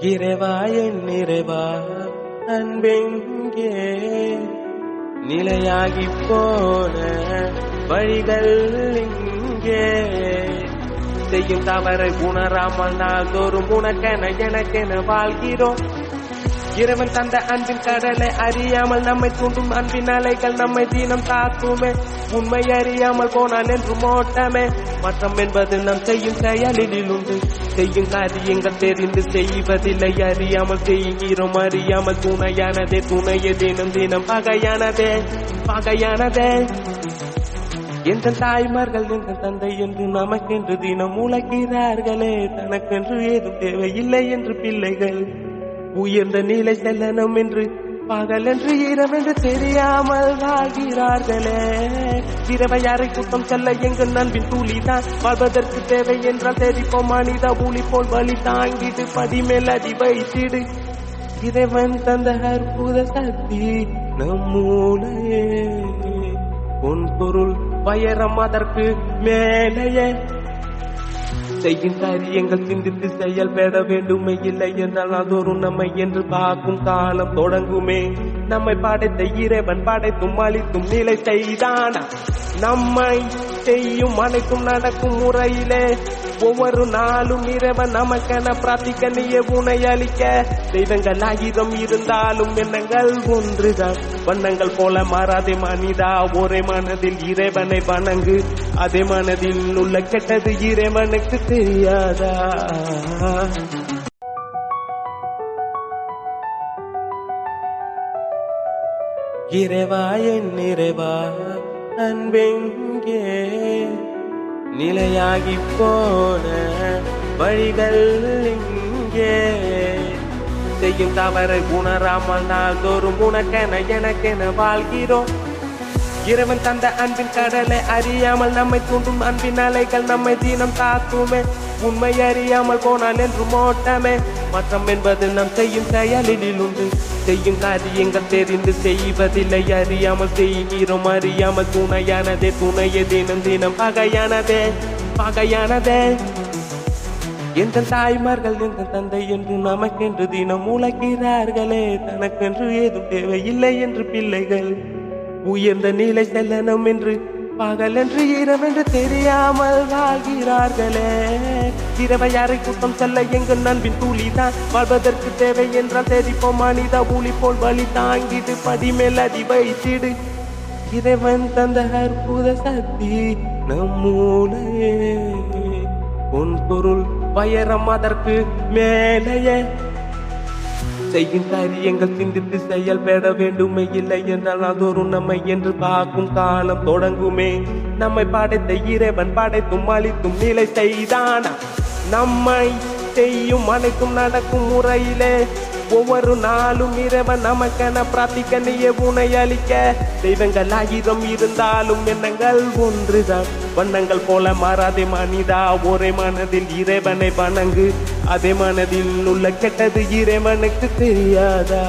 இறைவா என் நிறைவா அன்பெங்கே நிலையாகி போன வழிகள் இங்கே. செய்யும் தவறை உணராமல் நாள்தோறும் உனக்கென எனக்கென வாழ்கிறோம். இறைவன் தந்த அன்பின் கடலை அறியாமல் நம்மை தூண்டும். அன்பின் அலைகள் நம்மை தீனம் தாக்குமே. உண்மை அறியாமல் போனான் என்று மோட்டமே. மற்றம் என்பது நம் செய்யும் செயலில் உண்டு. செய்யும் காரியங்கள் தெரிந்து செய்வதில்லை. அறியாமல் செய்கிறோம். அறியாமல் துணையானதே. துணையே தினம் தினம் பகையானதே. பகையானதே. எந்த தாய்மார்கள் எந்த தந்தை என்று நமக்கென்று தினம் உழைக்கிறார்களே. தனக்கென்று ஏதும் தேவையில்லை என்று பிள்ளைகள். உயர்ந்த நிலை செல்லணும் என்று பகல் என்று இரவு என்று தெரியாமல் வாழ்கிறார்களே. இரவை யாரை கூட்டம் செல்ல எங்கு நண்பின் கூலிதான் வாழ்வதற்கு தேவை என்றால் தெரிப்போம் மனித ஊழி போல் வழி தாங்கிடு பதிமேல் அடி வைத்திடு. இறைவன் தந்த அற்புத சக்தி நம்மூலையே உன் பொருள் பயரம் அதற்கு மேலேயே. செய்யும் காரியங்கள் சிந்தித்து செயல்பட வேண்டுமே இல்லை என்றால் அதோறும் நம்மை என்று பார்க்கும் காலம் தொடங்குமே. நம்மை படைத்த இறைவன் படைத்தும் அளித்தும் நிலை செய்தானா. நம்மை செய்யும் அனைத்தும் நடக்கும் முறையிலே. ஒவ்வொரு நாளும் இரவ நமக்கென பிரார்த்திக்க நீய உனை அளிக்க. தெய்வங்கள் ஆயிரம் இருந்தாலும் எண்ணங்கள் ஒன்றுதான் வண்ணங்கள் போல மாறாதே மனிதா ஒரே மனதில் இறைவனை வணங்கு. அதே மனதில் உள்ள கெட்டது இறைவனுக்கு தெரியாதா? இறைவா என் நிறைவா அன்பெங்கே? நிலையாகி போன வழிகள் இங்கே. செய்யும் தவறை உணராமல் நாள்தோறும் உனக்கென எனக்கென வாழ்கிறோம். இறைவன் தந்த அன்பின் கடலை அறியாமல் நம்மை தூண்டும் அன்பின் அலைகள் நம்மை தீனம் தாக்குமே உண்மை அறியாமல் போனால் என்று மோட்டமே. மற்றம் என்பது நம் செய்யும் செயலில் உண்டு. செய்யும் காரியங்கள் தெரிந்து செய்வதில்லை. அறியாமல் செய்கிறோம் அறியாமல் துணையானதே. துணையே தினம் தினம் பகையானதே பகையானதே. எந்த தாய்மார்கள் எந்த தந்தை என்று நமக்கென்று தினம் உழைக்கிறார்களே. தனக்கென்று ஏதும் தேவையில்லை என்று பிள்ளைகள். உயர்ந்த நிலை செல்லணும் என்று பகல் என்று இரவென்று தெரியாமல் வாழ்கிறார்களே. இரவை யாரை கூட்டம் செல்ல எங்கு நண்பின் கூலிதான் வாழ்வதற்கு தேவை என்றால் தெரிப்போம் மனித ஊழி போல் வழி தாங்கிடு பதிமேல் அதி வைத்திடு. இறைவன் தந்த அற்புத சக்தி நம்மூலே உன் பொருள் பயரம் அதற்கு மேலேயே. செய்யும் காரியங்கள் சிந்தித்து செயல்பட வேண்டுமே இல்லை என்றால் அதோறும் நம்மை என்று பார்க்கும் காலம் தொடங்குமே. நம்மை படைத்த இறைவன் படைத்தும் அளித்தும் நிலை செய்தானா. நம்மை செய்யும் அனைத்தும் நடக்கும் முறையிலே. ஒவ்வொரு நாளும் இறைவன் நமக்கென பிரார்த்திக்க நீ உனை அளிக்க. தெய்வங்கள் ஆயிரம் இருந்தாலும் எண்ணங்கள் ஒன்றுதான். வண்ணங்கள் போல மாறாதே மனிதா ஒரே மனதில் இறைவனை வணங்கு. அதே மனதில் உள்ள கெட்டது இறைவனுக்கு தெரியாதா?